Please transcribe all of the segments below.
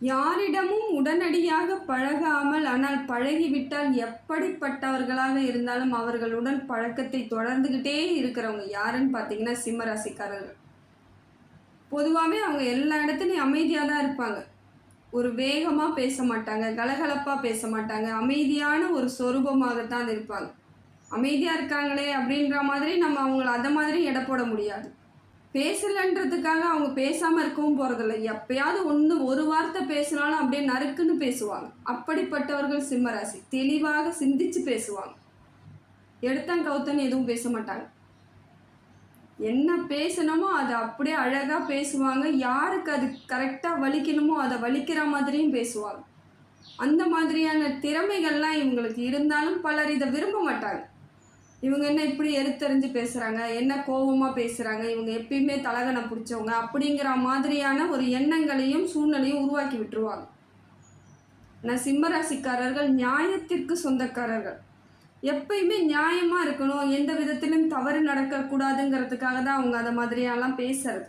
யாரிடமும் உடனடியாக பழகாமல் ஆனால் பழகிவிட்டால் எப்படிப்பட்டவர்களாக இருந்தாலும் அவர்களுடன் பழக்கத்தை தொடர்ந்துக்கிட்டே இருக்கிறவங்க யாருன்னு பார்த்தீங்கன்னா சிம்ம ராசிக்காரர்கள் பொதுவாகவே அவங்க எல்லா இடத்துலையும் அமைதியாக தான் இருப்பாங்க. ஒரு வேகமாக பேச மாட்டாங்க கலகலப்பாக பேச மாட்டாங்க அமைதியான ஒரு சொரூபமாகத்தான் இருப்பாங்க. அமைதியாக இருக்காங்களே அப்படின்ற மாதிரி நம்ம அவங்கள அதை மாதிரி எடை போட முடியாது. பேசலன்றதுக்காக அவங்க பேசாமல் இருக்கவும் போகிறதில்ல எப்பயாவது ஒன்று ஒரு வார்த்தை பேசினாலும் அப்படியே நறுக்குன்னு பேசுவாங்க. அப்படிப்பட்டவர்கள் சிம்மராசி. தெளிவாக சிந்திச்சு பேசுவாங்க. எடுத்தன் கவுத்தன் எதுவும் பேச மாட்டாங்க. என்ன பேசணுமோ அதை அப்படியே அழகாக பேசுவாங்க. யாருக்கு அது கரெக்டாக வலிக்கணுமோ அதை வலிக்கிற மாதிரியும் பேசுவாங்க. அந்த மாதிரியான திறமைகள்லாம் இவங்களுக்கு இருந்தாலும் பலர் இதை விரும்ப மாட்டாங்க. இவங்க என்ன இப்படி எருத்தறிஞ்சு பேசுகிறாங்க என்ன கோபமாக பேசுகிறாங்க இவங்க எப்பயுமே தலகனை பிடிச்சவங்க அப்படிங்கிற மாதிரியான ஒரு எண்ணங்களையும் சூழ்நிலையும் உருவாக்கி விட்டுருவாங்க. ஆனால் சிம்மராசிக்காரர்கள் நியாயத்திற்கு சொந்தக்காரர்கள். எப்பயுமே நியாயமாக இருக்கணும். எந்த விதத்திலும் தவறு நடக்கக்கூடாதுங்கிறதுக்காக தான் அவங்க அதை மாதிரியெல்லாம் பேசுறது.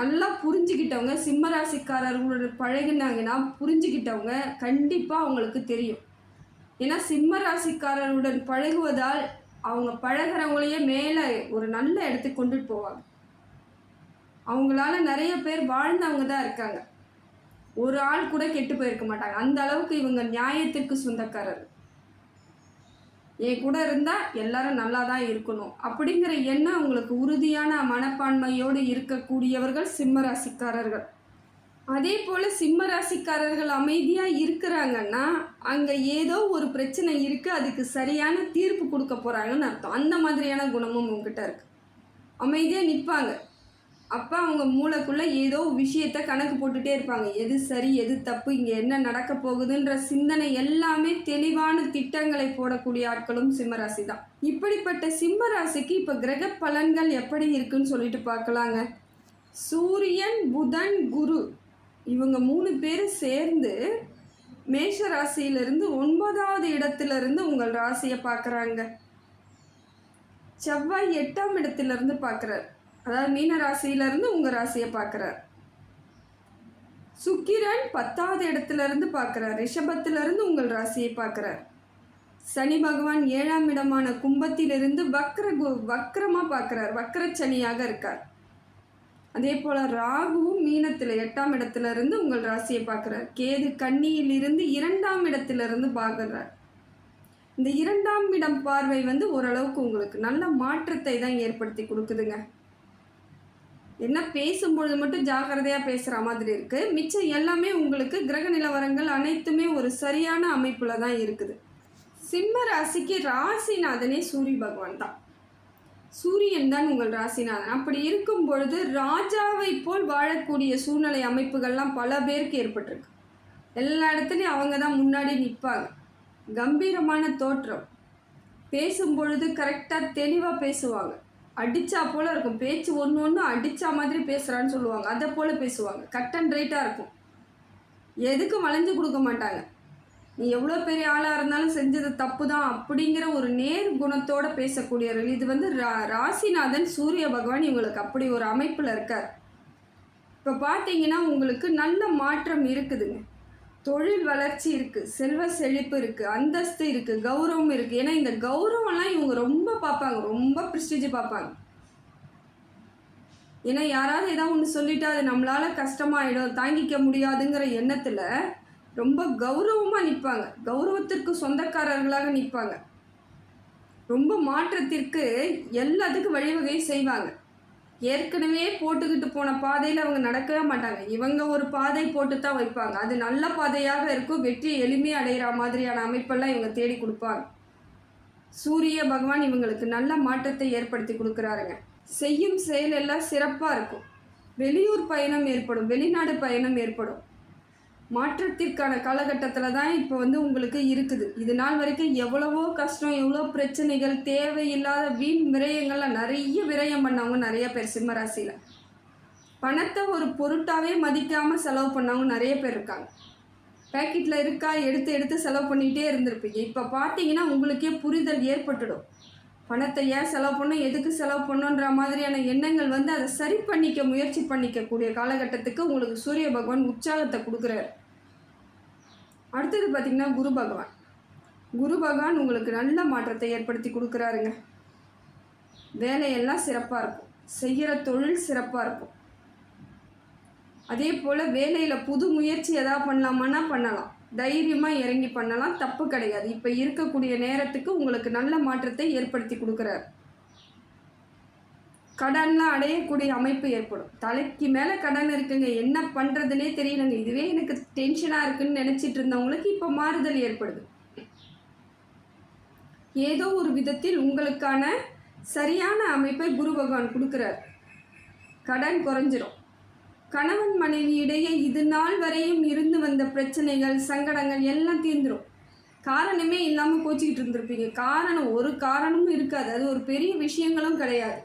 நல்லா புரிஞ்சுக்கிட்டவங்க சிம்மராசிக்காரர்களோட பழகினாங்கன்னா புரிஞ்சுக்கிட்டவங்க கண்டிப்பாக அவங்களுக்கு தெரியும். ஏன்னா சிம்ம ராசிக்காரருடன் பழகுவதால் அவங்க பழகிறவங்களையே மேலே ஒரு நல்ல இடத்துக்கு கொண்டுட்டு போவாங்க. அவங்களால நிறைய பேர் வாழ்ந்தவங்க தான் இருக்காங்க. ஒரு ஆள் கூட கெட்டு போயிருக்க மாட்டாங்க. அந்த அளவுக்கு இவங்க நியாயத்திற்கு சொந்தக்காரர். என் கூட இருந்தால் எல்லாரும் நல்லா தான் இருக்கணும். அப்படிங்கிற எண்ணம் அவங்களுக்கு உறுதியான மனப்பான்மையோடு இருக்கக்கூடியவர்கள் சிம்ம ராசிக்காரர்கள். அதே போல் சிம்ம ராசிக்காரர்கள் அமைதியாக இருக்கிறாங்கன்னா அங்கே ஏதோ ஒரு பிரச்சனை இருக்குது அதுக்கு சரியான தீர்ப்பு கொடுக்க போகிறாங்கன்னு அர்த்தம். அந்த மாதிரியான குணமும் உங்ககிட்ட இருக்குது அமைதியாக நிற்பாங்க அப்போ அவங்க மூளைக்குள்ளே ஏதோ விஷயத்த கணக்கு போட்டுகிட்டே இருப்பாங்க. எது சரி எது தப்பு இங்கே என்ன நடக்க போகுதுன்ற சிந்தனை எல்லாமே தெளிவான திட்டங்களை போடக்கூடிய ஆட்களும் சிம்மராசி தான். இப்படிப்பட்ட சிம்மராசிக்கு இப்போ கிரக பலன்கள் எப்படி இருக்குன்னு சொல்லிட்டு பார்க்கலாங்க. சூரியன் புதன் குரு. இவங்க மூணு பேரும் சேர்ந்து மேஷ ராசியிலிருந்து ஒன்பதாவது இடத்திலிருந்து உங்கள் ராசியை பார்க்குறாங்க. செவ்வாய் எட்டாம் இடத்திலிருந்து பார்க்குறார். அதாவது மீன ராசியிலிருந்து உங்கள் ராசியை பார்க்குறார். சுக்கிரன் பத்தாவது இடத்துலேருந்து பார்க்குறார். ரிஷபத்திலிருந்து உங்கள் ராசியை பார்க்குறார். சனி பகவான் ஏழாம் இடமான கும்பத்திலிருந்து வக்ர கு வக்ரமாக பார்க்குறார். வக்ரச்சனியாக இருக்கார். அதே போல் ராகுவும் மீனத்தில் எட்டாம் இடத்துல இருந்து உங்கள் ராசியை பார்க்குறார். கேது கன்னியில் இருந்து இரண்டாம் இடத்துல இருந்து பார்க்குறார். இந்த இரண்டாம் இடம் பார்வை வந்து ஓரளவுக்கு உங்களுக்கு நல்ல மாற்றத்தை தான் ஏற்படுத்தி கொடுக்குதுங்க. என்ன பேசும்பொழுது மட்டும் ஜாக்கிரதையாக பேசுகிற மாதிரி இருக்குது மிச்சம் எல்லாமே உங்களுக்கு கிரக நிலவரங்கள் அனைத்துமே ஒரு சரியான அமைப்பில் தான் இருக்குது. சிம்ம ராசிக்கு ராசிநாதனே சூரிய பகவான் தான். சூரியன் தான் உங்கள் ராசிநாதன். அப்படி இருக்கும் பொழுது ராஜாவை போல் வாழக்கூடிய சூழ்நிலை அமைப்புகள்லாம் பல பேருக்கு ஏற்பட்டிருக்கு. எல்லா இடத்துலையும் அவங்க தான் முன்னாடி நிற்பாங்க. கம்பீரமான தோற்றம். பேசும் பொழுது கரெக்டாக தெளிவாக பேசுவாங்க. அடித்தா போல் இருக்கும். பேச்சு ஒன்று ஒன்று அடித்தா மாதிரி பேசுகிறான்னு சொல்லுவாங்க. அதை போல் பேசுவாங்க. கட் அண்ட் ரைட்டாக இருக்கும். எதுக்கும் வளைஞ்சு கொடுக்க மாட்டாங்க. நீ எவ்வளோ பெரிய ஆளாக இருந்தாலும் செஞ்சது தப்பு தான் அப்படிங்கிற ஒரு நேர் குணத்தோடு பேசக்கூடியவர்கள். இது வந்து ரா ராசிநாதன் சூரிய பகவான் இவங்களுக்கு அப்படி ஒரு அமைப்பில் இருக்கார். இப்போ பார்த்தீங்கன்னா உங்களுக்கு நல்ல மாற்றம் இருக்குதுங்க. தொழில் வளர்ச்சி இருக்குது செல்வ செழிப்பு இருக்குது அந்தஸ்து இருக்குது கௌரவம் இருக்குது ஏன்னா இந்த கௌரவம்லாம் இவங்க ரொம்ப பார்ப்பாங்க ரொம்ப ப்ரிஸ்டீஜ் பார்ப்பாங்க. ஏன்னா யாராவது ஏதாவது ஒன்று சொல்லிட்டு அது நம்மளால் கஷ்டமாயிடும் தாங்கிக்க முடியாதுங்கிற எண்ணத்தில் ரொம்ப கௌரவமாக நிற்பாங்க கௌரவத்திற்கு சொந்தக்காரர்களாக நிற்பாங்க ரொம்ப மாற்றத்திற்கு எல்லாத்துக்கும் வழிவகை செய்வாங்க. ஏற்கனவே போட்டுக்கிட்டு போன பாதையில் அவங்க நடக்கவே மாட்டாங்க. இவங்க ஒரு பாதை போட்டு தான் வைப்பாங்க. அது நல்ல பாதையாக இருக்கும். வெற்றி எளிமையாக அடைகிற மாதிரியான அமைப்பெல்லாம் இவங்க தேடி கொடுப்பாங்க. சூரிய பகவான் இவங்களுக்கு நல்ல மாற்றத்தை ஏற்படுத்தி கொடுக்குறாருங்க. செய்யும் செயல் எல்லாம் சிறப்பாக இருக்கும். வெளியூர் பயணம் ஏற்படும். வெளிநாடு பயணம் ஏற்படும். மாற்றத்திற்கான காலகட்டத்தில் தான் இப்போ வந்து உங்களுக்கு இருக்குது. இது நாள் வரைக்கும் எவ்வளவோ கஷ்டம் எவ்வளோ பிரச்சனைகள் தேவையில்லாத வீண் விரயங்கள்லாம் நிறைய விரயம் பண்ணவங்க நிறைய பேர் சிம்ம ராசியில். பணத்தை ஒரு பொருட்டாகவே மதிக்காமல் செலவு பண்ணவங்க நிறைய பேர் இருக்காங்க. பேக்கெட்டில் இருக்கா எடுத்து எடுத்து செலவு பண்ணிக்கிட்டே இருந்திருப்பீங்க. இப்போ பார்த்தீங்கன்னா உங்களுக்கே புரிதல் ஏற்பட்டுடும். பணத்தை ஏன் செலவு பண்ணோம் எதுக்கு செலவு பண்ணணுன்ற மாதிரியான எண்ணங்கள் வந்து அதை சரி பண்ணிக்க முயற்சி பண்ணிக்கக்கூடிய காலகட்டத்துக்கு உங்களுக்கு சூரிய பகவான் உற்சாகத்தை கொடுக்குறாரு. அடுத்தது பார்த்திங்கன்னா குரு பகவான். குரு பகவான் உங்களுக்கு நல்ல மாற்றத்தை ஏற்படுத்தி கொடுக்குறாருங்க. வேலையெல்லாம் சிறப்பாக இருக்கும். செய்கிற தொழில் சிறப்பாக இருக்கும். அதே போல் வேலையில் புது முயற்சி எதாவது பண்ணலாமான்னா பண்ணலாம். தைரியமாக இறங்கி பண்ணலாம். தப்பு கிடையாது. இப்போ இருக்கக்கூடிய நேரத்துக்கு உங்களுக்கு நல்ல மாற்றத்தை ஏற்படுத்தி கொடுக்குறாரு. கடன்லாம் அடையக்கூடிய அமைப்பு ஏற்படும். தலைக்கு மேலே கடன் இருக்குங்க. என்ன பண்ணுறதுனே தெரியலங்க. இதுவே எனக்கு டென்ஷனாக இருக்குன்னு நினச்சிட்டு இருந்தவங்களுக்கு இப்போ மாறுதல் ஏற்படுது. ஏதோ ஒரு விதத்தில் உங்களுக்கான சரியான அமைப்பை குரு பகவான் கொடுக்குறார். கடன் குறைஞ்சிரும். கணவன் மனைவி இடையே இது நாள் வரையும் இருந்து வந்த பிரச்சனைகள் சங்கடங்கள் எல்லாம் தீர்ந்துடும் காரணமே இல்லாமல் கோச்சிக்கிட்டு இருந்திருப்பீங்க. காரணம் ஒரு காரணமும் இருக்காது. அது ஒரு பெரிய விஷயங்களும் கிடையாது.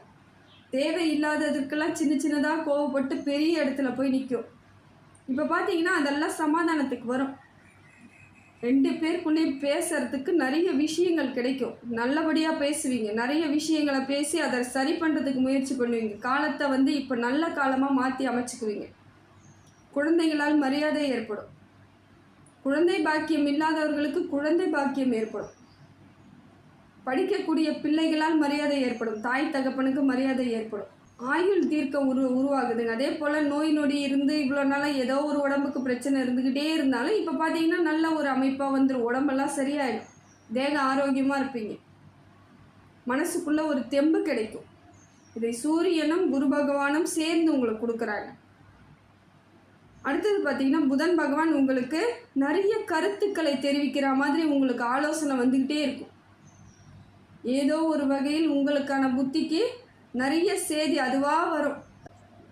தேவையில்லாததுக்கெல்லாம் சின்ன சின்னதாக கோவப்பட்டு பெரிய இடத்துல போய் நிற்கும் இப்போ பார்த்தீங்கன்னா அதெல்லாம் சமாதானத்துக்கு வரும். ரெண்டு பேருக்குள்ளே பேசுறதுக்கு நிறைய விஷயங்கள் கிடைக்கும். நல்லபடியாக பேசுவீங்க. நிறைய விஷயங்களை பேசி அதை சரி பண்ணுறதுக்கு முயற்சி பண்ணுவீங்க. காலத்தை வந்து இப்போ நல்ல காலமாக மாற்றி அமைச்சுக்குவீங்க. குழந்தைகளால் மரியாதை ஏற்படும். குழந்தை பாக்கியம் இல்லாதவர்களுக்கு குழந்தை பாக்கியம் ஏற்படும். படிக்கக்கூடிய பிள்ளைகளால் மரியாதை ஏற்படும். தாய் தகப்பனுக்கு மரியாதை ஏற்படும். ஆயுள் தீர்க்க உரு உருவாகுதுங்க. அதே போல் நோய் நொடி இருந்து இவ்வளோ நாளாக ஏதோ ஒரு உடம்புக்கு பிரச்சனை இருந்துக்கிட்டே இருந்தாலும் இப்போ பார்த்தீங்கன்னா நல்ல ஒரு அமைப்பாக வந்துடும் உடம்பெல்லாம் சரியாயிடும். தேக ஆரோக்கியமாக இருப்பீங்க. மனசுக்குள்ளே ஒரு தெம்பு கிடைக்கும். இதை சூரியனும் குரு பகவானும் சேர்ந்து உங்களுக்கு கொடுக்குறாங்க. அடுத்தது பார்த்தீங்கன்னா புதன் பகவான் உங்களுக்கு நிறைய கருத்துக்களை தெரிவிக்கிற மாதிரி உங்களுக்கு ஆலோசனை வந்துக்கிட்டே இருக்கும். ஏதோ ஒரு வகையில் உங்களுக்கான புத்திக்கு நிறைய செய்தி அதுவாக வரும்.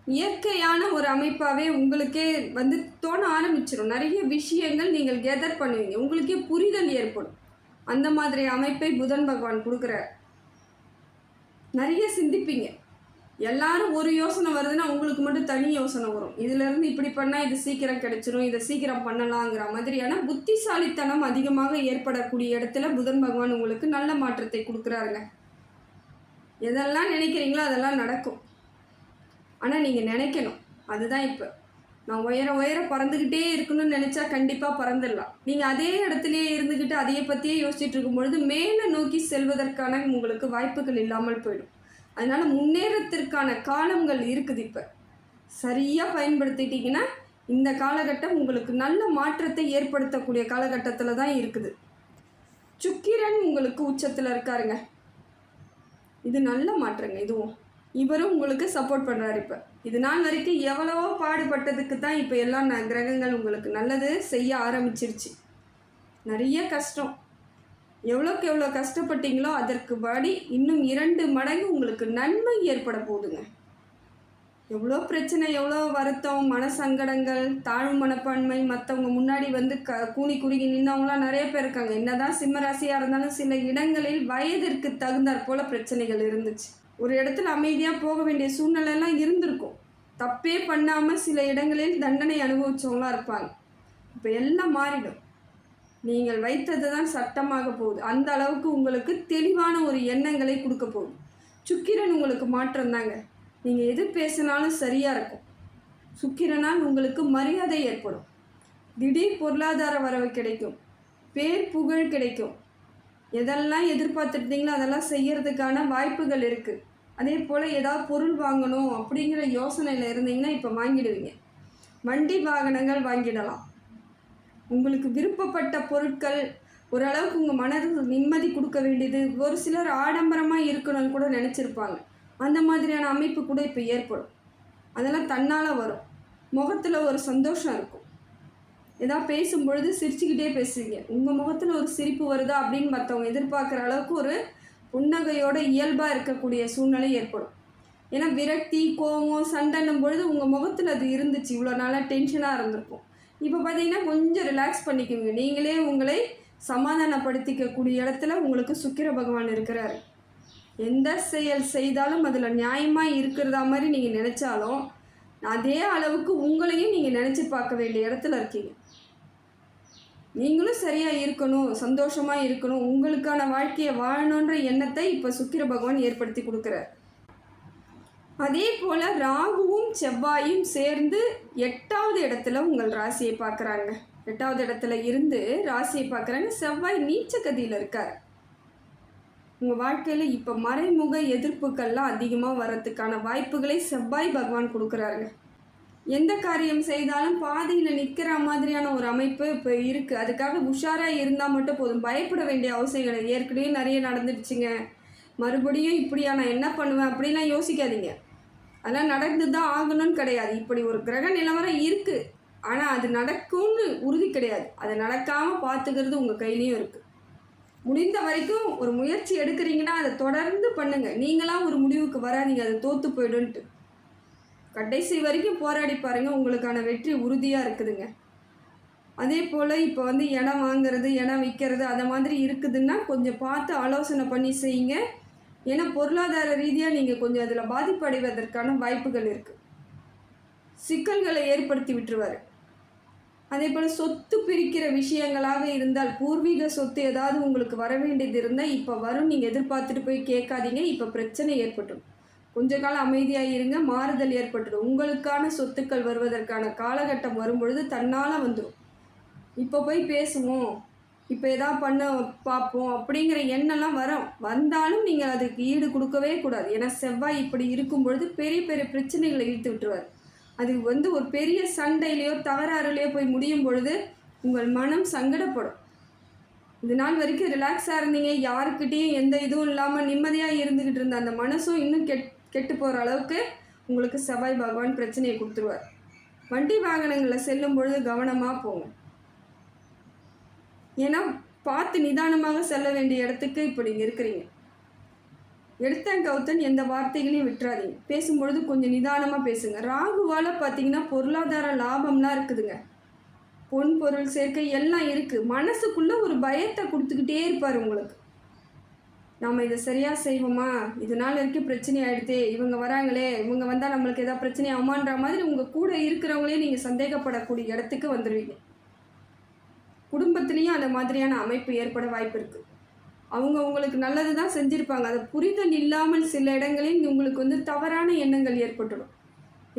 இயற்கையான ஒரு அமைப்பாகவே உங்களுக்கே வந்து தோண ஆரம்பிச்சிடும் நிறைய விஷயங்கள் நீங்கள் கெதர் பண்ணுவீங்க. உங்களுக்கே புரிதல் ஏற்படும். அந்த மாதிரி அமைப்பை புதன் பகவான் கொடுக்குறார். நிறைய சிந்திப்பீங்க. எல்லாரும் ஒரு யோசனை வருதுன்னா உங்களுக்கு மட்டும் தனி யோசனை வரும். இதுலேருந்து இப்படி பண்ணால் இது சீக்கிரம் கிடைச்சிரும் இதை சீக்கிரம் பண்ணலாங்கிற மாதிரியான புத்திசாலித்தனம் அதிகமாக ஏற்படக்கூடிய இடத்துல புதன் பகவான் உங்களுக்கு நல்ல மாற்றத்தை கொடுக்குறாருங்க. எதெல்லாம் நினைக்கிறீங்களோ அதெல்லாம் நடக்கும். ஆனால் நீங்கள் நினைக்கணும். அதுதான் இப்போ. நான் உயர உயர பறந்துக்கிட்டே இருக்கணும்னு நினச்சா கண்டிப்பாக பறந்துடலாம். நீங்கள் அதே இடத்துலையே இருந்துக்கிட்டு அதையே பற்றியே யோசிச்சுட்டு இருக்கும்பொழுது மேலே நோக்கி செல்வதற்கான உங்களுக்கு வாய்ப்புகள் இல்லாமல் போயிடும். அதனால் முன்னேறத்திற்கான காலங்கள் இருக்குது இப்போ. சரியாக பயன்படுத்திட்டிங்கன்னா இந்த காலகட்டம் உங்களுக்கு நல்ல மாற்றத்தை ஏற்படுத்தக்கூடிய காலகட்டத்தில் தான் இருக்குது. சுக்கிரன் உங்களுக்கு உச்சத்தில் இருக்காருங்க. இது நல்ல மாற்றங்க இதுவும். இவரும் உங்களுக்கு சப்போர்ட் பண்ணுறாரு இப்போ. இது நாள் வரைக்கும் எவ்வளவோ பாடுபட்டதுக்கு தான் இப்போ எல்லாம் ந கிரகங்கள் உங்களுக்கு நல்லது செய்ய ஆரம்பிச்சிருச்சு. நிறைய கஷ்டம். எவ்வளோக்கு எவ்வளோ கஷ்டப்பட்டீங்களோ அதற்கு படி இன்னும் இரண்டு மடங்கு உங்களுக்கு நன்மை ஏற்பட போகுதுங்க எவ்வளோ பிரச்சனை எவ்வளோ வருத்தம் மனசங்கடங்கள் தாழ்வு மனப்பான்மை மற்றவங்க முன்னாடி வந்து க கூனி குறுகி நின்றவங்களாம் நிறைய பேர் இருக்காங்க. என்னதான் சிம்ம ராசியாக இருந்தாலும் சில இடங்களில் வயதிற்கு தகுந்தாற் போல் பிரச்சனைகள் இருந்துச்சு. ஒரு இடத்துல அமைதியாக போக வேண்டிய சூழ்நிலைலாம் இருந்திருக்கும். தப்பே பண்ணாமல் சில இடங்களில் தண்டனை அனுபவிச்சவங்களாம் இருப்பாங்க. இப்போ எல்லாம் மாறிடும். நீங்கள் வைத்தது தான் சட்டமாக போகுது. அந்த அளவுக்கு உங்களுக்கு தெளிவான ஒரு எண்ணங்களை கொடுக்க போகுது. சுக்கிரன் உங்களுக்கு மாற்றம் தாங்க. நீங்கள் எது பேசினாலும் சரியாக இருக்கும். சுக்கிரனால் உங்களுக்கு மரியாதை ஏற்படும். திடீர் பொருளாதார வரவு கிடைக்கும். பேர் புகழ் கிடைக்கும். எதெல்லாம் எதிர்பார்த்துருந்தீங்களோ அதெல்லாம் செய்கிறதுக்கான வாய்ப்புகள் இருக்குது அதே போல் ஏதாவது பொருள் வாங்கணும் அப்படிங்கிற யோசனையில் இருந்தீங்கன்னா இப்போ வாங்கிடுவீங்க. வண்டி வாகனங்கள் வாங்கிடலாம். உங்களுக்கு விருப்பப்பட்ட பொருட்கள் ஓரளவுக்கு உங்கள் மனதுக்கு நிம்மதி கொடுக்க வேண்டியது ஒரு சிலர் ஆடம்பரமாக இருக்கணும்னு கூட நினச்சிருப்பாங்க. அந்த மாதிரியான அமைப்பு கூட இப்போ ஏற்படும். அதெல்லாம் தன்னால் வரும். முகத்தில் ஒரு சந்தோஷம் இருக்கும். ஏதாவது பேசும்பொழுது சிரிச்சுக்கிட்டே பேசுவீங்க. உங்கள் முகத்தில் ஒரு சிரிப்பு வருதா அப்படின்னு மற்றவங்க எதிர்பார்க்குற அளவுக்கு ஒரு புன்னகையோட இயல்பாக இருக்கக்கூடிய சூழ்நிலை ஏற்படும். ஏன்னா விரக்தி கோபம் சண்டைன்னும் பொழுது உங்கள் முகத்தில் அது இருந்துச்சு. இவ்வளோ நாளாக டென்ஷனாக இருந்திருக்கும் இப்போ பார்த்தீங்கன்னா கொஞ்சம் ரிலாக்ஸ் பண்ணிக்கோங்க. நீங்களே உங்களை சமாதானப்படுத்திக்கக்கூடிய இடத்துல உங்களுக்கு சுக்கிர பகவான் இருக்கிறார். எந்த செயல் செய்தாலும் அதில் நியாயமாக இருக்கிறதா மாதிரி நீங்கள் நினச்சாலும் அதே அளவுக்கு உங்களையும் நீங்கள் நினச்சி பார்க்க வேண்டிய இடத்துல இருக்கீங்க. நீங்களும் சரியாக இருக்கணும் சந்தோஷமாக இருக்கணும் உங்களுக்கான வாழ்க்கையை வாழணுன்ற எண்ணத்தை இப்போ சுக்கிர பகவான் ஏற்படுத்தி கொடுக்குறார். அதே போல் ராகுவும் செவ்வாயும் சேர்ந்து எட்டாவது இடத்துல உங்கள் ராசியை பார்க்குறாங்க. எட்டாவது இடத்துல இருந்து ராசியை பார்க்குறாங்க. செவ்வாய் நீச்ச கதியில் இருக்கார். உங்கள் வாழ்க்கையில் இப்போ மறைமுக எதிர்ப்புகள்லாம் அதிகமாக வர்றதுக்கான வாய்ப்புகளை செவ்வாய் பகவான் கொடுக்குறாருங்க. எந்த காரியம் செய்தாலும் பாதியில் நிற்கிற மாதிரியான ஒரு அமைப்பு இப்போ இருக்குது அதுக்காக உஷாராக இருந்தால் மட்டும் போதும். பயப்பட வேண்டிய அவசியம் கிடையாது ஏற்கனவே நிறைய நடந்துடுச்சுங்க. மறுபடியும் இப்படியா நான் என்ன பண்ணுவேன் அப்படிலாம் யோசிக்காதீங்க. அதெல்லாம் நடந்து தான் ஆகணும்னு கிடையாது. இப்படி ஒரு கிரக நிலவரம் இருக்குது ஆனால் அது நடக்கும்னு உறுதி கிடையாது. அதை நடக்காமல் பார்த்துக்கிறது உங்கள் கையிலையும் இருக்குது முடிந்த வரைக்கும் ஒரு முயற்சி எடுக்கிறீங்கன்னா அதை தொடர்ந்து பண்ணுங்கள் நீங்களாம் ஒரு முடிவுக்கு வராதீங்க. அது தோற்று போயிடுன்ட்டு கடைசி வரைக்கும் போராடி பாருங்கள் உங்களுக்கான வெற்றி உறுதியாக இருக்குதுங்க. அதே போல் இப்போ வந்து இடம் வாங்குறது இடம் விற்கிறது அதை மாதிரி இருக்குதுன்னா கொஞ்சம் பார்த்து ஆலோசனை பண்ணி செய்யுங்க. ஏன்னா பொருளாதார ரீதியாக நீங்கள் கொஞ்சம் அதில் பாதிப்படைவதற்கான வாய்ப்புகள் இருக்குது சிக்கல்களை ஏற்படுத்தி விட்டுருவார். அதே போல் சொத்து பிரிக்கிற விஷயங்களாக இருந்தால் பூர்வீக சொத்து ஏதாவது உங்களுக்கு வர வேண்டியது இருந்தால் இப்போ வரும். நீங்கள் எதிர்பார்த்துட்டு போய் கேட்காதீங்க. இப்போ பிரச்சனை ஏற்பட்டுடும் கொஞ்ச காலம் அமைதியாக இருங்க. மாறுதல் ஏற்பட்டுடும் உங்களுக்கான சொத்துக்கள் வருவதற்கான காலகட்டம் வரும்பொழுது தன்னால் வந்துடும் இப்போ போய் பேசுவோம். இப்போ எதாவது பண்ண பார்ப்போம் அப்படிங்கிற எண்ணம்லாம் வரும் வந்தாலும் நீங்கள் அதுக்கு ஈடு கொடுக்கவே கூடாது. ஏன்னா செவ்வாய் இப்படி இருக்கும் பொழுது பெரிய பெரிய பிரச்சனைகளை இழுத்து விட்டுருவார். அது வந்து ஒரு பெரிய சண்டையிலையோ தவறாறுலையோ போய் முடியும் பொழுது உங்கள் மனம் சங்கடப்படும். இது நாள் வரைக்கும் ரிலாக்ஸாக இருந்தீங்க. யாருக்கிட்டேயும் எந்த இதுவும் இல்லாமல் நிம்மதியாக இருந்துக்கிட்டு இருந்த அந்த மனசும் இன்னும் கெட் கெட்டு போகிற அளவுக்கு உங்களுக்கு செவ்வாய் பகவான் பிரச்சனையை கொடுத்துருவார். வண்டி வாகனங்களில் செல்லும் பொழுது கவனமாக போங்க. ஏன்னா பார்த்து நிதானமாக செல்ல வேண்டிய இடத்துக்கு இப்போ நீங்கள் இருக்கிறீங்க. எடுத்தன் கவுத்தன் எந்த வார்த்தைகளையும் விட்டுறாதீங்க. பேசும்பொழுது கொஞ்சம் நிதானமாக பேசுங்க. ராகுவால் பார்த்தீங்கன்னா பொருளாதார லாபம்லாம் இருக்குதுங்க. பொன் பொருள் சேர்க்கை எல்லாம் இருக்குது மனசுக்குள்ளே ஒரு பயத்தை கொடுத்துக்கிட்டே இருப்பார் உங்களுக்கு. நாம் இதை சரியாக செய்வோமா? இதனால் வரைக்கும் பிரச்சனை ஆகிடுதே இவங்க வராங்களே. இவங்க வந்தால் நம்மளுக்கு எதாவது பிரச்சனை ஆமான்ற மாதிரி உங்கள் கூட இருக்கிறவங்களே நீங்கள் சந்தேகப்படக்கூடிய இடத்துக்கு வந்துடுவீங்க குடும்பத்துலேயும் அந்த மாதிரியான அமைப்பு ஏற்பட வாய்ப்பு இருக்குது அவங்க உங்களுக்கு நல்லது தான் செஞ்சுருப்பாங்க. அதை புரிதல் இல்லாமல் சில இடங்களில் உங்களுக்கு வந்து தவறான எண்ணங்கள் ஏற்பட்டுடும்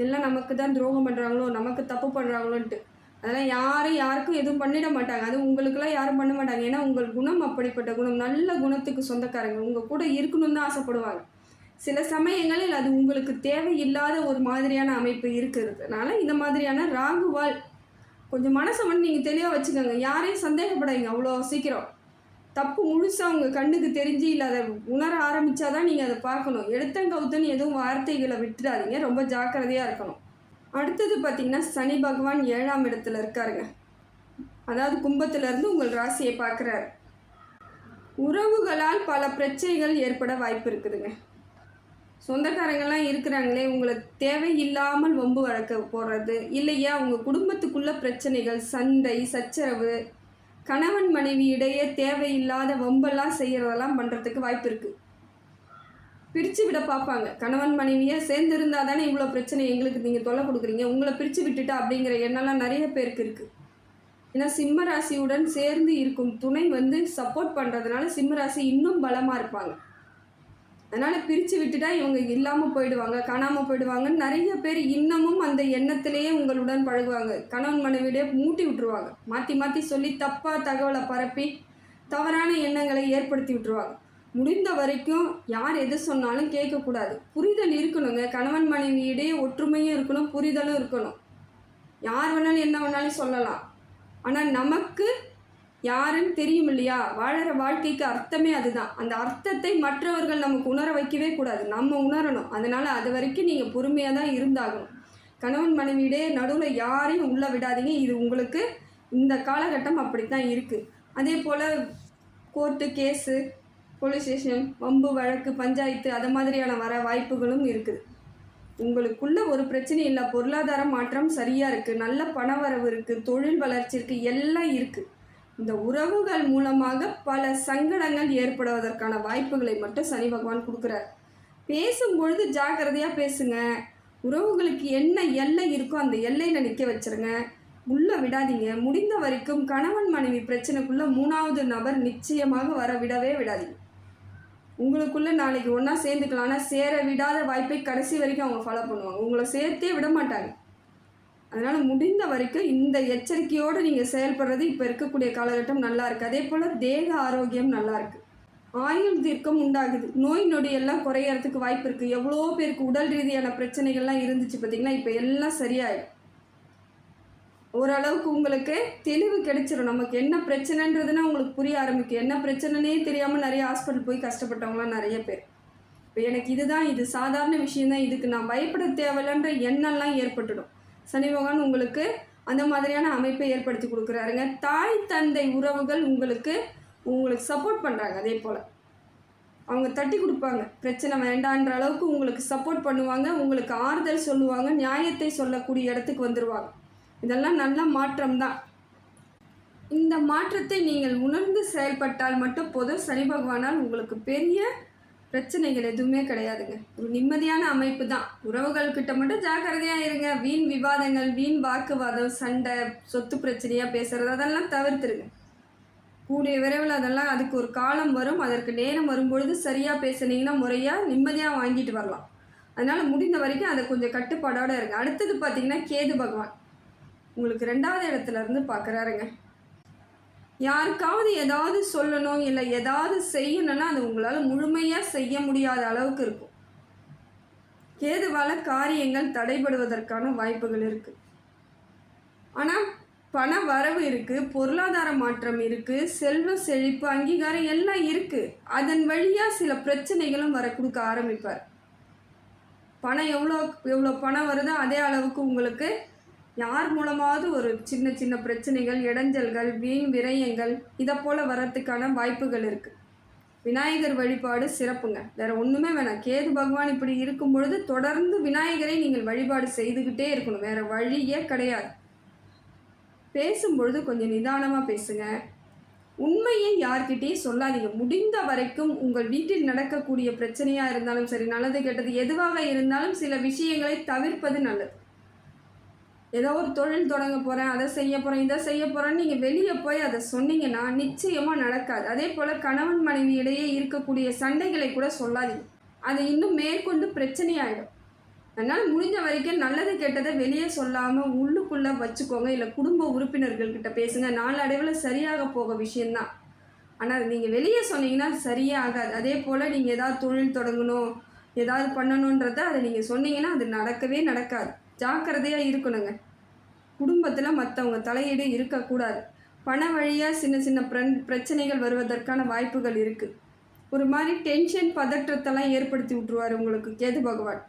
எல்லாம் நமக்கு தான் துரோகம் பண்ணுறாங்களோ நமக்கு தப்பு பண்ணுறாங்களோன்ட்டு அதெல்லாம் யாரும் யாருக்கும் எதுவும் பண்ணிட மாட்டாங்க. அது உங்களுக்கெல்லாம் யாரும் பண்ண மாட்டாங்க. ஏன்னா உங்கள் குணம் அப்படிப்பட்ட குணம். நல்ல குணத்துக்கு சொந்தக்காரங்க. உங்கள் கூட இருக்கணும்னு தான் ஆசைப்படுவாங்க. சில சமயங்களில் அது உங்களுக்கு தேவையில்லாத ஒரு மாதிரியான அமைப்பு இருக்கிறதுனால இந்த மாதிரியான ராகுவால் கொஞ்சம் மனசை மட்டும் நீங்கள் தெளிவாக வச்சுக்கோங்க. யாரையும் சந்தேகப்படாதீங்க. அவ்வளோ சீக்கிரம். தப்பு முழுசாக உங்கள் கண்ணுக்கு தெரிஞ்சு இல்லை அதை உணர ஆரம்பித்தாதான் நீங்கள் அதை பார்க்கணும். எடுத்தங்கவுத்துன்னு எதுவும் வார்த்தைகளை விட்டுறாதீங்க. ரொம்ப ஜாக்கிரதையாக இருக்கணும். அடுத்தது பார்த்திங்கன்னா சனி பகவான் ஏழாம் இடத்துல இருக்காருங்க. அதாவது கும்பத்திலேருந்து உங்கள் ராசியை பார்க்குறாரு. உறவுகளால் பல பிரச்சனைகள் ஏற்பட வாய்ப்பு இருக்குதுங்க. சொந்தக்காரங்கள்லாம் இருக்கிறாங்களே உங்களை தேவையில்லாமல் வம்பு வழக்க போடுறது இல்லையா உங்கள் குடும்பத்துக்குள்ள பிரச்சனைகள் சண்டை சச்சரவு கணவன் மனைவி இடையே தேவையில்லாத வம்பெல்லாம் செய்கிறதெல்லாம் பண்ணுறதுக்கு வாய்ப்பு இருக்குது பிரித்து விட பார்ப்பாங்க. கணவன் மனைவியை சேர்ந்து இருந்தால் தானே இவ்வளோ பிரச்சனை எங்களுக்கு நீங்கள் தொல்லை கொடுக்குறீங்க. உங்களை பிரித்து விட்டுட்டா அப்படிங்கிற எண்ணம்லாம் நிறைய பேருக்கு இருக்குது ஏன்னா சிம்ம ராசியுடன் சேர்ந்து இருக்கும் துணை வந்து சப்போர்ட் பண்ணுறதுனால சிம்ம ராசி இன்னும் பலமாக இருப்பாங்க. அதனால் பிரித்து விட்டுட்டா இவங்க இல்லாமல் போயிடுவாங்க காணாமல் போயிடுவாங்கன்னு நிறைய பேர் இன்னமும் அந்த எண்ணத்திலேயே உங்களுடன் பழகுவாங்க. கணவன் மனைவிடையே மூட்டி விட்டுருவாங்க. மாற்றி மாற்றி சொல்லி தப்பாக தகவலை பரப்பி தவறான எண்ணங்களை ஏற்படுத்தி விட்டுருவாங்க. முடிந்த வரைக்கும் யார் எது சொன்னாலும் கேட்கக்கூடாது. புரிதல் இருக்கணுங்க. கணவன் மனைவியிடையே ஒற்றுமையும் இருக்கணும் புரிதலும் இருக்கணும். யார் வேணாலும் என்ன வேணாலும் சொல்லலாம். ஆனால் நமக்கு யாருன்னு தெரியும் இல்லையா வாழற வாழ்க்கைக்கு அர்த்தமே அதுதான். அந்த அர்த்தத்தை மற்றவர்கள் நமக்கு உணர வைக்கவே கூடாது. நம்ம உணரணும். அதனால் அது வரைக்கும் நீங்கள் பொறுமையாக தான் இருந்தாகணும். கணவன் மனைவியிடையே நடுவில் யாரையும் உள்ளே விடாதீங்க. இது உங்களுக்கு இந்த காலகட்டம் அப்படி தான் இருக்குது அதே போல் கோர்ட்டு கேஸு போலீஸ் ஸ்டேஷன் வம்பு வழக்கு பஞ்சாயத்து அது மாதிரியான வர வாய்ப்புகளும் இருக்குது. உங்களுக்குள்ள ஒரு பிரச்சனை இல்லை. பொருளாதார மாற்றம் சரியாக இருக்குது நல்ல பணவரவு இருக்குது தொழில் வளர்ச்சி இருக்குது எல்லாம் இருக்குது இந்த உறவுகள் மூலமாக பல சங்கடங்கள் ஏற்படுவதற்கான வாய்ப்புகளை மட்டும் சனி பகவான் கொடுக்குறார். பேசும்பொழுது ஜாக்கிரதையாக பேசுங்க. உறவுகளுக்கு என்ன எல்லை இருக்கோ அந்த எல்லையில் நிற்க வச்சுருங்க. உள்ளே விடாதீங்க. முடிந்த வரைக்கும் கணவன் மனைவி பிரச்சனைக்குள்ளே மூணாவது நபர் நிச்சயமாக வர விடவே விடாதீங்க. உங்களுக்குள்ளே நாளைக்கு ஒன்றா சேர்ந்துக்கலாம் ஆனால் சேர விடாத வாய்ப்பை கடைசி வரைக்கும் அவங்க ஃபாலோ பண்ணுவாங்க. உங்களை சேர்த்தே விட மாட்டாங்க. அதனால் முடிந்த வரைக்கும் இந்த எச்சரிக்கையோடு நீங்கள் செயல்படுறது இப்போ இருக்கக்கூடிய காலகட்டம் நல்லா இருக்குது அதே போல் தேக ஆரோக்கியம் நல்லா இருக்குது ஆயுள் தீர்க்கம் உண்டாகுது. நோய் நொடியெல்லாம் குறையறதுக்கு வாய்ப்பு இருக்குது எவ்வளோ பேருக்கு உடல் ரீதியான பிரச்சனைகள்லாம் இருந்துச்சு பார்த்தீங்கன்னா இப்போ எல்லாம் சரியாயிடும் ஓரளவுக்கு உங்களுக்கு தெளிவு கிடைச்சிரும். நமக்கு என்ன பிரச்சனைன்றதுன்னா உங்களுக்கு புரிய ஆரம்பிக்கும். என்ன பிரச்சனைனே தெரியாமல் நிறைய ஹாஸ்பிட்டல் போய் கஷ்டப்பட்டவங்களாம் நிறைய பேர். இப்போ எனக்கு இதுதான் இது சாதாரண விஷயந்தான் இதுக்கு நான் பயப்பட தேவையில்லைன்ற எண்ணம்லாம் ஏற்பட்டுடும். சனி பகவான் உங்களுக்கு அந்த மாதிரியான அமைப்பை ஏற்படுத்தி கொடுக்குறாருங்க. தாய் தந்தை உறவுகள் உங்களுக்கு உங்களுக்கு சப்போர்ட் பண்ணுறாங்க அதே போல். அவங்க தட்டி கொடுப்பாங்க. பிரச்சனை வேண்டான்ற அளவுக்கு உங்களுக்கு சப்போர்ட் பண்ணுவாங்க. உங்களுக்கு ஆறுதல் சொல்லுவாங்க. நியாயத்தை சொல்லக்கூடிய இடத்துக்கு வந்துடுவாங்க இதெல்லாம் நல்ல மாற்றம் தான். இந்த மாற்றத்தை நீங்கள் உணர்ந்து செயல்பட்டால் மட்டும் போதும். சனி பகவானால் உங்களுக்கு பெரிய பிரச்சனைகள் எதுவுமே கிடையாதுங்க. ஒரு நிம்மதியான அமைப்பு தான். உறவுகள் கிட்ட மட்டும் ஜாக்கிரதையாக இருங்க. வீண் விவாதங்கள் வீண் வாக்குவாதம் சண்டை சொத்து பிரச்சனையாக பேசுறது அதெல்லாம் தவிர்த்துருங்க. கூடிய விரைவில் அதெல்லாம் அதுக்கு ஒரு காலம் வரும். அதற்கு நேரம் வரும்பொழுது சரியாக பேசுனீங்கன்னா முறையாக நிம்மதியாக வாங்கிட்டு வரலாம். அதனால் முடிந்த வரைக்கும் அதை கொஞ்சம் கட்டுப்பாடோடு இருங்க. அடுத்தது பார்த்தீங்கன்னா கேது பகவான். உங்களுக்கு ரெண்டாவது இடத்துல இருந்து பார்க்குறாருங்க. யாருக்காவது ஏதாவது சொல்லணும் இல்லை ஏதாவது செய்யணும்னா அது உங்களால் முழுமையாக செய்ய முடியாத அளவுக்கு இருக்கும். கேதுவால் காரியங்கள் தடைபடுவதற்கான வாய்ப்புகள் இருக்குது ஆனால் பண வரவு இருக்குது பொருளாதார மாற்றம் இருக்குது செல்வ செழிப்பு அங்கீகாரம் எல்லாம் இருக்குது அதன் வழியாக சில பிரச்சனைகளும் வர கொடுக்க ஆரம்பிப்பார். பணம் எவ்வளோ எவ்வளோ பணம் வருதோ அதே அளவுக்கு உங்களுக்கு யார் மூலமாவது ஒரு சின்ன சின்ன பிரச்சனைகள் இடைஞ்சல்கள் வீண் விரயங்கள் இதை போல் வர்றதுக்கான வாய்ப்புகள் இருக்குது விநாயகர் வழிபாடு சிறப்புங்க. வேறு ஒன்றுமே வேணாம். கேது பகவான் இப்படி இருக்கும் பொழுது தொடர்ந்து விநாயகரை நீங்கள் வழிபாடு செய்துக்கிட்டே இருக்கணும். வேறு வழியே கிடையாது. பேசும்பொழுது கொஞ்சம் நிதானமாக பேசுங்க. உண்மையை யார்கிட்டையும் சொல்லாதீங்க. முடிந்த வரைக்கும் உங்கள் வீட்டில் நடக்கக்கூடிய பிரச்சனையாக இருந்தாலும் சரி நல்லது கெட்டது எதுவாக இருந்தாலும் சில விஷயங்களை தவிர்ப்பது நல்லது. ஏதோ ஒரு தொழில் தொடங்க போகிறேன் அதை செய்ய போகிறேன் இதை செய்ய போகிறேன்னு நீங்கள் வெளியே போய் அதை சொன்னீங்கன்னா நிச்சயமாக நடக்காது. அதே போல் கணவன் மனைவி இடையே இருக்கக்கூடிய சண்டைகளை கூட சொல்லாதீங்க. அது இன்னும் மேற்கொண்டு பிரச்சனையாயிடும். அதனால் முடிஞ்ச வரைக்கும் நல்லது கெட்டதை வெளியே சொல்லாமல் உள்ளுக்குள்ளே வச்சுக்கோங்க. இல்லை குடும்ப உறுப்பினர்கள்கிட்ட பேசுங்க. நாளடைவில் சரியாக போக விஷயந்தான் ஆனால் நீங்கள் வெளியே சொன்னீங்கன்னா சரியே ஆகாது. அதே போல் நீங்கள் ஏதாவது தொழில் தொடங்கணும் ஏதாவது பண்ணணுன்றத அதை நீங்கள் சொன்னீங்கன்னா அது நடக்கவே நடக்காது. ஜாக்கிரதையாக இருக்கணுங்க. குடும்பத்தில் மற்றவங்க தலையீடு இருக்கக்கூடாது. பண வழியாக சின்ன சின்ன பிரன் பிரச்சனைகள் வருவதற்கான வாய்ப்புகள் இருக்குது ஒரு மாதிரி டென்ஷன் பதற்றத்தெல்லாம் ஏற்படுத்தி விட்ருவார் உங்களுக்கு கேது பகவான்.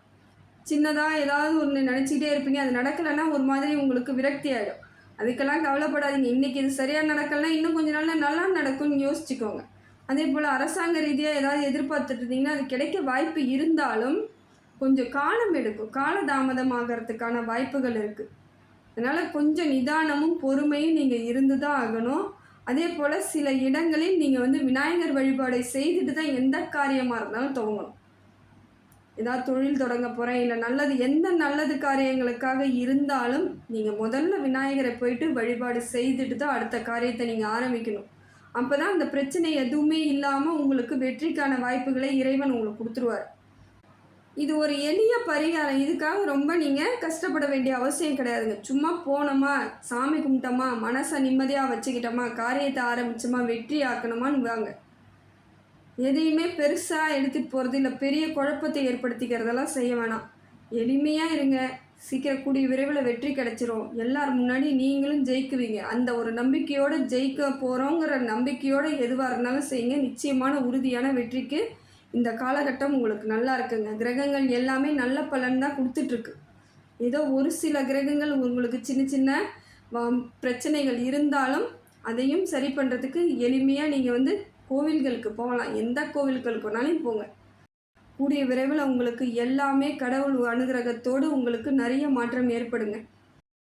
சின்னதாக ஏதாவது ஒன்று நினச்சிக்கிட்டே இருப்பீங்க. அது நடக்கலைன்னா ஒரு மாதிரி உங்களுக்கு விரக்தி ஆகிடும் அதுக்கெல்லாம் கவலைப்படாதீங்க. இன்றைக்கி இது சரியாக நடக்கலைன்னா இன்னும் கொஞ்ச நாளில் நல்லா நடக்கும்னு யோசிச்சுக்கோங்க. அதே போல் அரசாங்க ரீதியாக ஏதாவது எதிர்பார்த்துட்டு இருந்தீங்கன்னா அது கிடைக்க வாய்ப்பு இருந்தாலும் கொஞ்சம் காலம் எடுக்கும். கால தாமதம் ஆகிறதுக்கான வாய்ப்புகள் இருக்குது அதனால் கொஞ்சம் நிதானமும் பொறுமையும் நீங்கள் இருந்து தான் ஆகணும். அதே போல் சில இடங்களில் நீங்கள் வந்து விநாயகர் வழிபாடை செய்துட்டு தான் எந்த காரியமாக இருந்தாலும் துவங்கணும். ஏதாவது தொழில் தொடங்க போகிறேன் இல்லை நல்லது எந்த நல்லது காரியங்களுக்காக இருந்தாலும் நீங்கள் முதல்ல விநாயகரை போயிட்டு வழிபாடு செய்துட்டு தான் அடுத்த காரியத்தை நீங்கள் ஆரம்பிக்கணும். அப்போ தான் அந்த பிரச்சனை எதுவுமே இல்லாமல் உங்களுக்கு வெற்றிக்கான வாய்ப்புகளை இறைவன் உங்களுக்கு கொடுத்துருவார். இது ஒரு எளிய பரிகாரம். இதுக்காக ரொம்ப நீங்கள் கஷ்டப்பட வேண்டிய அவசியம் கிடையாதுங்க. சும்மா போனோமா சாமி கும்பிட்டோமா மனசை நிம்மதியாக வச்சுக்கிட்டோமா காரியத்தை ஆரம்பிச்சோமா வெற்றி ஆக்கணுமான்னு வாங்க. எதையுமே பெருசாக எடுத்துகிட்டு போகிறது இல்லை. பெரிய குழப்பத்தை ஏற்படுத்திக்கிறதெல்லாம் செய்ய வேணாம். எளிமையாக இருங்க. சீக்கிரம் கூடிய விரைவில் வெற்றி கிடைச்சிரும். எல்லார் முன்னாடி நீங்களும் ஜெயிக்குவீங்க. அந்த ஒரு நம்பிக்கையோடு ஜெயிக்க போகிறோங்கிற நம்பிக்கையோடு எதுவாக இருந்தாலும் செய்யுங்க. நிச்சயமான உறுதியான வெற்றிக்கு இந்த காலகட்டம் உங்களுக்கு நல்லா இருக்குங்க. கிரகங்கள் எல்லாமே நல்ல பலன் தான் கொடுத்துட்ருக்கு. ஏதோ ஒரு சில கிரகங்கள் உங்களுக்கு சின்ன சின்ன பிரச்சனைகள் இருந்தாலும் அதையும் சரி பண்ணுறதுக்கு எளிமையாக நீங்கள் வந்து கோவில்களுக்கு போகலாம். எந்த கோவில்களுக்கு போனாலும் போங்க. கூடிய விரைவில் உங்களுக்கு எல்லாமே கடவுள் அனுகிரகத்தோடு உங்களுக்கு நிறைய மாற்றம் ஏற்படுங்க.